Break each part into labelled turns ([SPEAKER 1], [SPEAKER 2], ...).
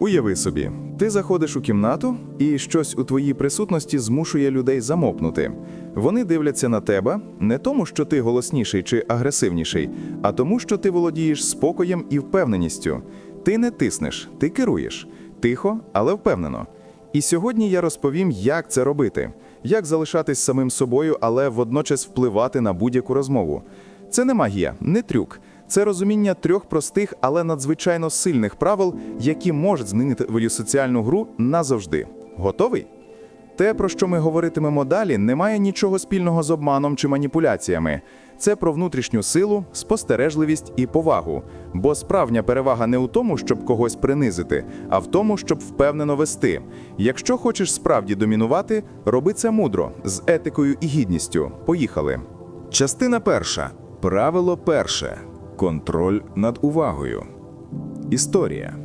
[SPEAKER 1] Уяви собі, ти заходиш у кімнату, і щось у твоїй присутності змушує людей замовкнути. Вони дивляться на тебе не тому, що ти голосніший чи агресивніший, а тому, що ти володієш спокоєм і впевненістю. Ти не тиснеш, ти керуєш тихо, але впевнено. І сьогодні я розповім, як це робити, як залишатись самим собою, але водночас впливати на будь-яку розмову. Це не магія, не трюк. Це розуміння трьох простих, але надзвичайно сильних правил, які можуть змінити твою соціальну гру назавжди. Готовий? Те, про що ми говоритимемо далі, не має нічого спільного з обманом чи маніпуляціями. Це про внутрішню силу, спостережливість і повагу. Бо справжня перевага не у тому, щоб когось принизити, а в тому, щоб впевнено вести. Якщо хочеш справді домінувати, роби це мудро, з етикою і гідністю. Поїхали.
[SPEAKER 2] Частина перша. Правило перше. Контроль над увагою. Історія.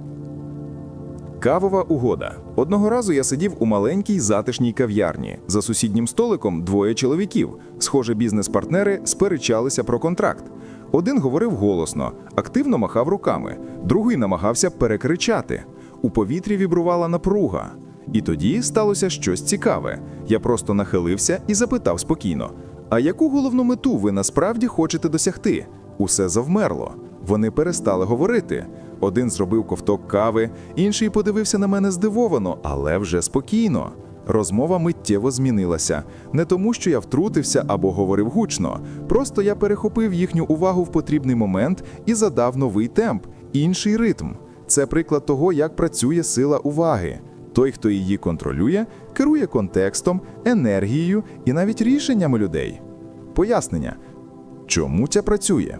[SPEAKER 2] Кавова угода. Одного разу я сидів у маленькій затишній кав'ярні. За сусіднім столиком двоє чоловіків. Схоже, бізнес-партнери сперечалися про контракт. Один говорив голосно, активно махав руками, другий намагався перекричати. У повітрі вібрувала напруга. І тоді сталося щось цікаве. Я просто нахилився і запитав спокійно: А яку головну мету ви насправді хочете досягти? Усе завмерло. Вони перестали говорити. Один зробив ковток кави, інший подивився на мене здивовано, але вже спокійно. Розмова миттєво змінилася. Не тому, що я втрутився або говорив гучно. Просто я перехопив їхню увагу в потрібний момент і задав новий темп, інший ритм. Це приклад того, як працює сила уваги. Той, хто її контролює, керує контекстом, енергією і навіть рішеннями людей. Пояснення, чому це працює?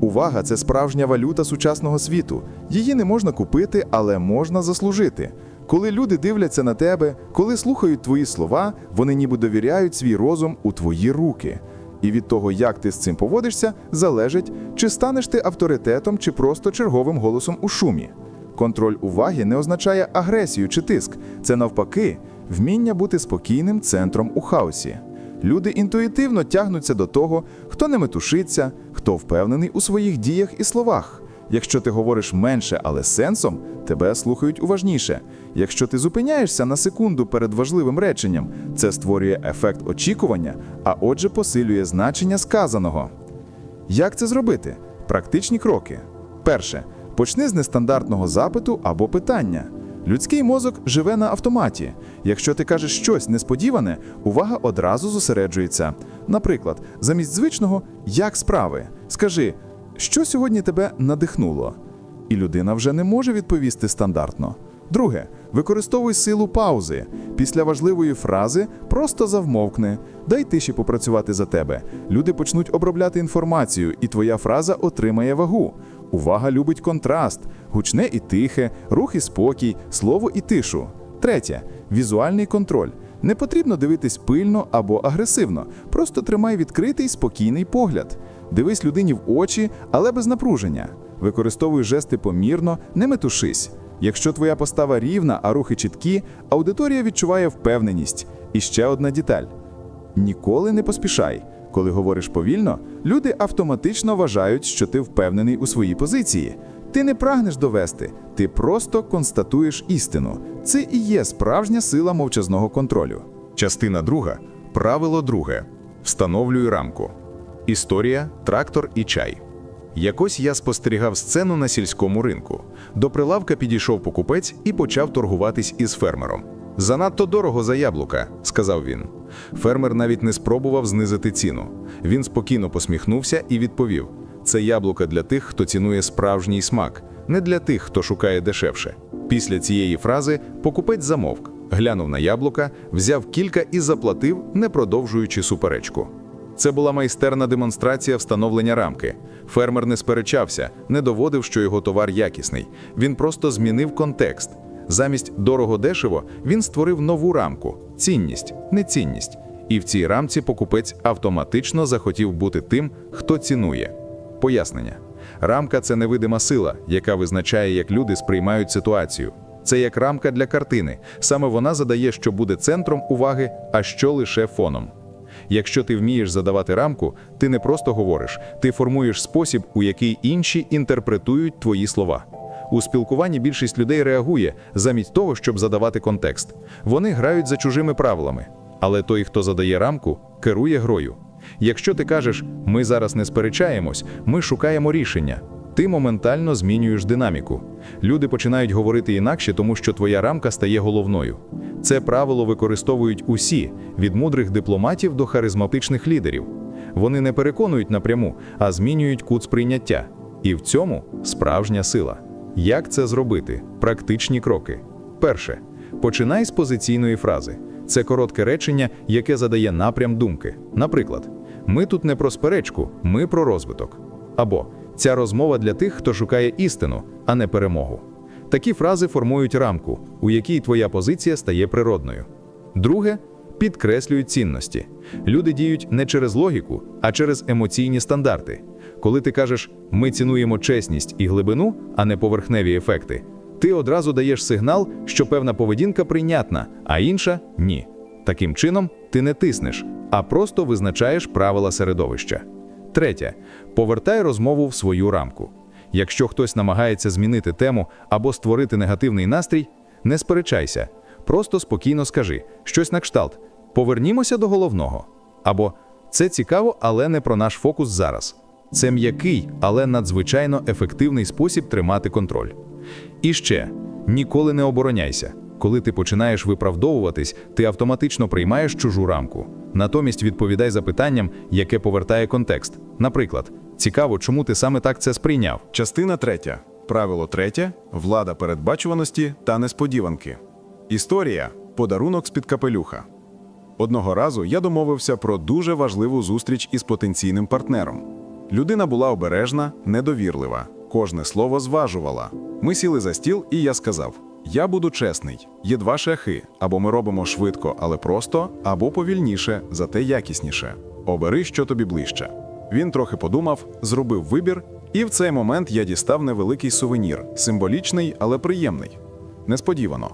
[SPEAKER 2] Увага це справжня валюта сучасного світу. Її не можна купити, але можна заслужити. Коли люди дивляться на тебе, коли слухають твої слова, вони ніби довіряють свій розум у твої руки. І від того, як ти з цим поводишся, залежить, чи станеш ти авторитетом, чи просто черговим голосом у шумі. Контроль уваги не означає агресію чи тиск, це навпаки, вміння бути спокійним центром у хаосі. Люди інтуїтивно тягнуться до того, хто не метушиться, хто впевнений у своїх діях і словах. Якщо ти говориш менше, але сенсом, тебе слухають уважніше. Якщо ти зупиняєшся на секунду перед важливим реченням, це створює ефект очікування, а отже, посилює значення сказаного. Як це зробити? Практичні кроки. Перше. Почни з нестандартного запиту або питання. Людський мозок живе на автоматі. Якщо ти кажеш щось несподіване, увага одразу зосереджується. Наприклад, замість звичного як справи, скажи, що сьогодні тебе надихнуло? І людина вже не може відповісти стандартно. Друге, використовуй силу паузи. Після важливої фрази просто завмовкни, дай тиші попрацювати за тебе. Люди почнуть обробляти інформацію, і твоя фраза отримає вагу. Увага любить контраст, гучне і тихе, рух і спокій, слово і тишу. Третє візуальний контроль. Не потрібно дивитись пильно або агресивно, просто тримай відкритий спокійний погляд. Дивись людині в очі, але без напруження. Використовуй жести помірно, не метушись. Якщо твоя постава рівна, а рухи чіткі, аудиторія відчуває впевненість. І ще одна деталь: ніколи не поспішай. Коли говориш повільно, люди автоматично вважають, що ти впевнений у своїй позиції. Ти не прагнеш довести, ти просто констатуєш істину. Це і є справжня сила мовчазного контролю. Частина друга. Правило друге. Встановлюй рамку. Історія, трактор і чай. Якось я спостерігав сцену на сільському ринку. До прилавка підійшов покупець і почав торгуватись із фермером. Занадто дорого за яблука, сказав він. Фермер навіть не спробував знизити ціну. Він спокійно посміхнувся і відповів: це яблука для тих, хто цінує справжній смак, не для тих, хто шукає дешевше. Після цієї фрази покупець замовк, глянув на яблука, взяв кілька і заплатив, не продовжуючи суперечку. Це була майстерна демонстрація встановлення рамки. Фермер не сперечався, не доводив, що його товар якісний. Він просто змінив контекст. Замість дорого-дешево він створив нову рамку цінність, нецінність. І в цій рамці покупець автоматично захотів бути тим, хто цінує. Пояснення: рамка це невидима сила, яка визначає, як люди сприймають ситуацію. Це як рамка для картини. Саме вона задає, що буде центром уваги, а що лише фоном. Якщо ти вмієш задавати рамку, ти не просто говориш, ти формуєш спосіб, у який інші інтерпретують твої слова.
[SPEAKER 1] У спілкуванні більшість людей реагує замість того, щоб задавати контекст. Вони грають за чужими правилами. Але той, хто задає рамку, керує грою. Якщо ти кажеш, ми зараз не сперечаємось, ми шукаємо рішення, ти моментально змінюєш динаміку. Люди починають говорити інакше, тому що твоя рамка стає головною. Це правило використовують усі від мудрих дипломатів до харизматичних лідерів. Вони не переконують напряму, а змінюють кут сприйняття. І в цьому справжня сила. Як це зробити? Практичні кроки. Перше. Починай з позиційної фрази. Це коротке речення, яке задає напрям думки. Наприклад, ми тут не про сперечку, ми про розвиток. Або ця розмова для тих, хто шукає істину, а не перемогу. Такі фрази формують рамку, у якій твоя позиція стає природною. Друге підкреслюють цінності. Люди діють не через логіку, а через емоційні стандарти. Коли ти кажеш ми цінуємо чесність і глибину, а не поверхневі ефекти, ти одразу даєш сигнал, що певна поведінка прийнятна, а інша ні. Таким чином, ти не тиснеш, а просто визначаєш правила середовища. Третє, повертай розмову в свою рамку. Якщо хтось намагається змінити тему або створити негативний настрій, не сперечайся, просто спокійно скажи щось на кшталт. Повернімося до головного. Або це цікаво, але не про наш фокус зараз. Це м'який, але надзвичайно ефективний спосіб тримати контроль. І ще ніколи не обороняйся. Коли ти починаєш виправдовуватись, ти автоматично приймаєш чужу рамку. Натомість відповідай запитанням, яке повертає контекст. Наприклад, цікаво, чому ти саме так це сприйняв.
[SPEAKER 3] Частина третя. Правило третє влада передбачуваності та несподіванки. Історія подарунок з-під капелюха. Одного разу я домовився про дуже важливу зустріч із потенційним партнером. Людина була обережна, недовірлива, кожне слово зважувала. Ми сіли за стіл, і я сказав: Я буду чесний, є два шляхи: або ми робимо швидко, але просто, або повільніше, зате якісніше. Обери, що тобі ближче. Він трохи подумав, зробив вибір, і в цей момент я дістав невеликий сувенір, символічний, але приємний. Несподівано.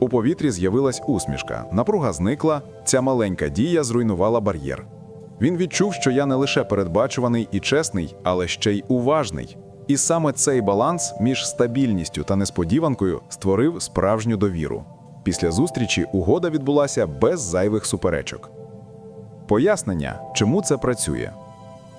[SPEAKER 3] У повітрі з'явилась усмішка, напруга зникла, ця маленька дія зруйнувала бар'єр. Він відчув, що я не лише передбачуваний і чесний, але ще й уважний. І саме цей баланс між стабільністю та несподіванкою створив справжню довіру. Після зустрічі угода відбулася без зайвих суперечок. Пояснення, чому це працює.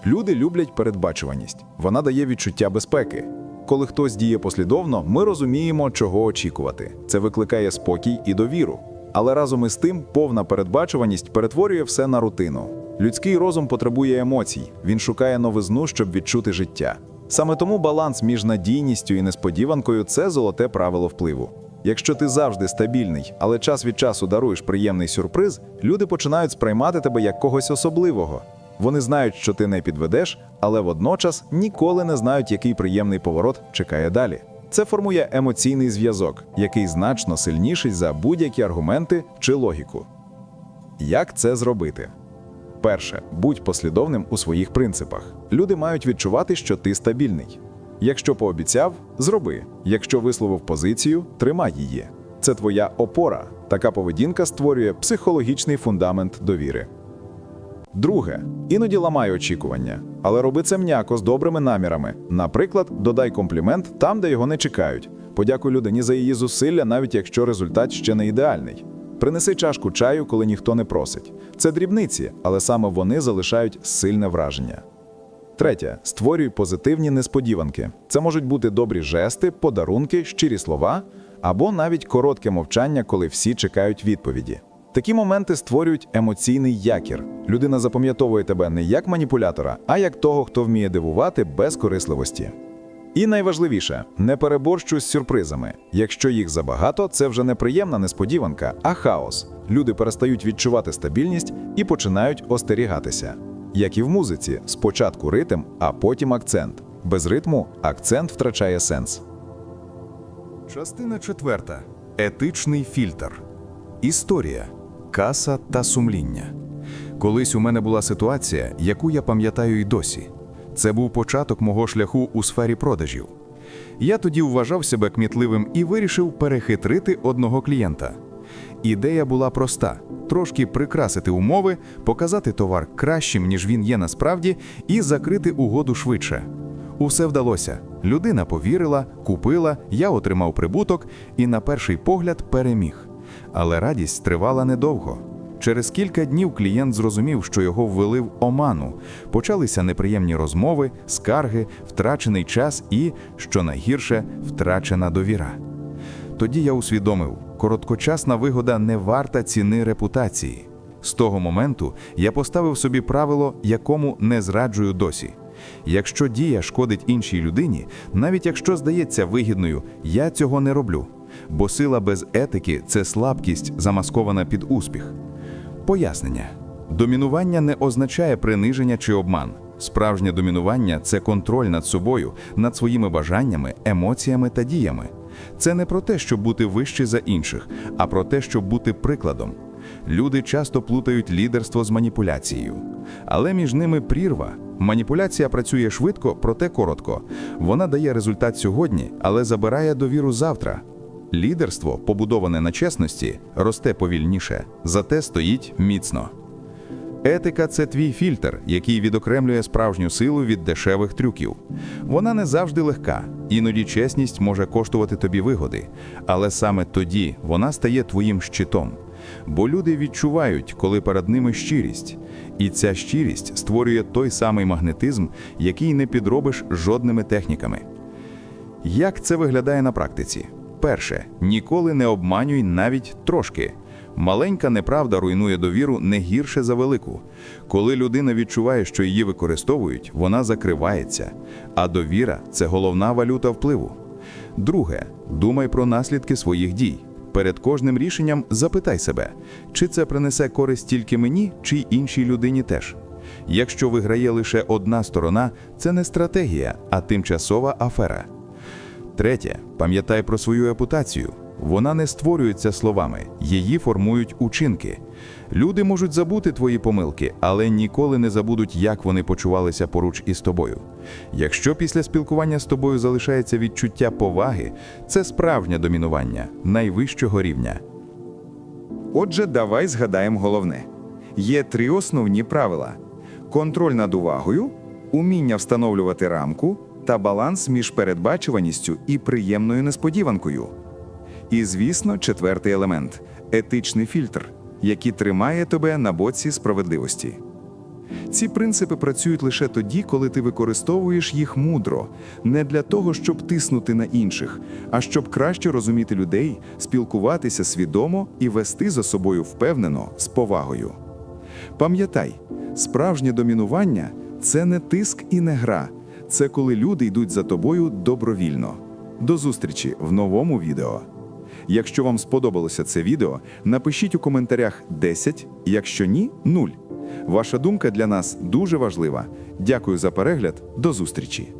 [SPEAKER 3] Люди люблять передбачуваність. Вона дає відчуття безпеки. Коли хтось діє послідовно, ми розуміємо, чого очікувати. Це викликає спокій і довіру. Але разом із тим повна передбачуваність перетворює все на рутину. Людський розум потребує емоцій, він шукає новизну, щоб відчути життя. Саме тому баланс між надійністю і несподіванкою це золоте правило впливу. Якщо ти завжди стабільний, але час від часу даруєш приємний сюрприз, люди починають сприймати тебе як когось особливого. Вони знають, що ти не підведеш, але водночас ніколи не знають, який приємний поворот чекає далі. Це формує емоційний зв'язок, який значно сильніший за будь-які аргументи чи логіку. Як це зробити? Перше, будь послідовним у своїх принципах. Люди мають відчувати, що ти стабільний. Якщо пообіцяв, зроби. Якщо висловив позицію, тримай її. Це твоя опора. Така поведінка створює психологічний фундамент довіри. Друге, іноді ламай очікування, але роби це м'яко з добрими намірами. Наприклад, додай комплімент там, де його не чекають. Подякуй людині за її зусилля, навіть якщо результат ще не ідеальний. Принеси чашку чаю, коли ніхто не просить. Це дрібниці, але саме вони залишають сильне враження. Третє, створюй позитивні несподіванки. Це можуть бути добрі жести, подарунки, щирі слова або навіть коротке мовчання, коли всі чекають відповіді. Такі моменти створюють емоційний якір. Людина запам'ятовує тебе не як маніпулятора, а як того, хто вміє дивувати без корисливості. І найважливіше, не переборщуй з сюрпризами. Якщо їх забагато, це вже не приємна несподіванка, а хаос. Люди перестають відчувати стабільність і починають остерігатися. Як і в музиці, спочатку ритм, а потім акцент. Без ритму акцент втрачає сенс.
[SPEAKER 2] Частина четверта. Етичний фільтр. Історія, каса та сумління. Колись у мене була ситуація, яку я пам'ятаю й досі. Це був початок мого шляху у сфері продажів. Я тоді вважав себе кмітливим і вирішив перехитрити одного клієнта. Ідея була проста: трошки прикрасити умови, показати товар кращим, ніж він є насправді, і закрити угоду швидше.
[SPEAKER 1] Усе вдалося. Людина повірила, купила, я отримав прибуток і на перший погляд переміг. Але радість тривала недовго. Через кілька днів клієнт зрозумів, що його ввели в оману. Почалися неприємні розмови, скарги, втрачений час і, що найгірше, втрачена довіра. Тоді я усвідомив, короткочасна вигода не варта ціни репутації. З того моменту я поставив собі правило, якому не зраджую досі. Якщо дія шкодить іншій людині, навіть якщо здається вигідною, я цього не роблю. Бо сила без етики це слабкість, замаскована під успіх. Пояснення: домінування не означає приниження чи обман. Справжнє домінування це контроль над собою, над своїми бажаннями, емоціями та діями. Це не про те, щоб бути вище за інших, а про те, щоб бути прикладом. Люди часто плутають лідерство з маніпуляцією. Але між ними прірва. Маніпуляція працює швидко, проте коротко. Вона дає результат сьогодні, але забирає довіру завтра. Лідерство, побудоване на чесності, росте повільніше, зате стоїть міцно. Етика це твій фільтр, який відокремлює справжню силу від дешевих трюків. Вона не завжди легка, іноді чесність може коштувати тобі вигоди, але саме тоді вона стає твоїм щитом. Бо люди відчувають, коли перед ними щирість, і ця щирість створює той самий магнетизм, який не підробиш жодними техніками. Як це виглядає на практиці? Перше, ніколи не обманюй навіть трошки. Маленька неправда руйнує довіру не гірше за велику. Коли людина відчуває, що її використовують, вона закривається, а довіра це головна валюта впливу. Друге, думай про наслідки своїх дій. Перед кожним рішенням запитай себе, чи це принесе користь тільки мені, чи іншій людині теж. Якщо виграє лише одна сторона, це не стратегія, а тимчасова афера. Третє, пам'ятай про свою репутацію. Вона не створюється словами, її формують учинки. Люди можуть забути твої помилки, але ніколи не забудуть, як вони почувалися поруч із тобою. Якщо після спілкування з тобою залишається відчуття поваги, це справжнє домінування найвищого рівня.
[SPEAKER 4] Отже, давай згадаємо головне: є три основні правила: контроль над увагою, уміння встановлювати рамку та баланс між передбачуваністю і приємною несподіванкою. І, звісно, четвертий елемент етичний фільтр, який тримає тебе на боці справедливості. Ці принципи працюють лише тоді, коли ти використовуєш їх мудро, не для того, щоб тиснути на інших, а щоб краще розуміти людей, спілкуватися свідомо і вести за собою впевнено з повагою. Пам'ятай, справжнє домінування це не тиск і не гра, це коли люди йдуть за тобою добровільно. До зустрічі в новому відео. Якщо вам сподобалося це відео, напишіть у коментарях 10, якщо ні 0. Ваша думка для нас дуже важлива. Дякую за перегляд. До зустрічі!